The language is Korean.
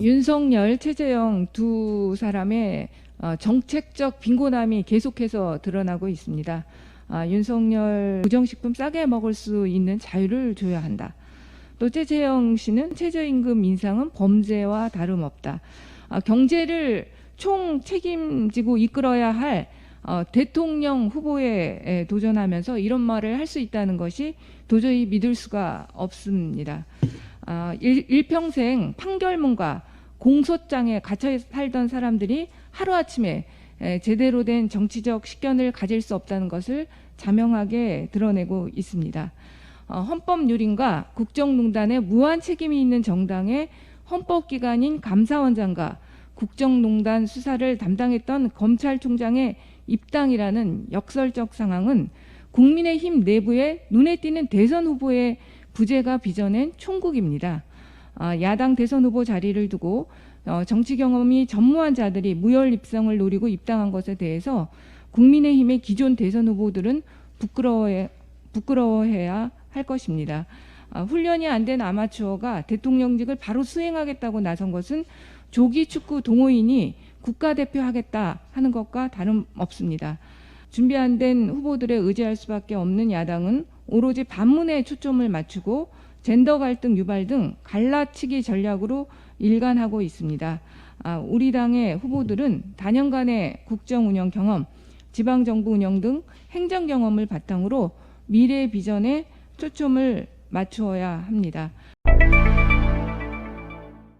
윤석열, 최재형 두 사람의 어, 정책적 빈곤함이 계속해서 드러나고 있습니다. 아, 윤석열 부정식품 싸게 먹을 수 있는 자유를 줘야 한다. 또 최재형 씨는 최저임금 인상은 범죄와 다름없다. 아, 경제를 총 책임지고 이끌어야 할 어, 대통령 후보에 에, 도전하면서 이런 말을 할 수 있다는 것이 도저히 믿을 수가 없습니다. 아, 일, 일평생 판결문과 공소장에 갇혀 살던 사람들이 하루아침에 에, 제대로 된 정치적 식견을 가질 수 없다는 것을 자명하게 드러내고 있습니다. 어, 헌법유린과 국정농단에 무한 책임이 있는 정당의 헌법기관인 감사원장과 국정농단 수사를 담당했던 검찰총장의 입당이라는 역설적 상황은 국민의힘 내부에 눈에 띄는 대선 후보의 부재가 빚어낸 총국입니다. 아, 야당 대선 후보 자리를 두고 어, 정치 경험이 전무한 자들이 무혈 입성을 노리고 입당한 것에 대해서 국민의힘의 기존 대선 후보들은 부끄러워해, 부끄러워해야 할 것입니다. 아, 훈련이 안 된 아마추어가 대통령직을 바로 수행하겠다고 나선 것은 조기 축구 동호인이 국가대표 하겠다 하는 것과 다름 없습니다. 준비 안 된 후보들에 의지할 수밖에 없는 야당은 오로지 반문에 초점을 맞추고 젠더 갈등 유발 등 갈라치기 전략으로 일관하고 있습니다. 아, 우리 당의 후보들은 단연간의 국정 운영 경험, 지방 정부 운영 등 행정 경험을 바탕으로 미래 비전에 초점을 맞추어야 합니다.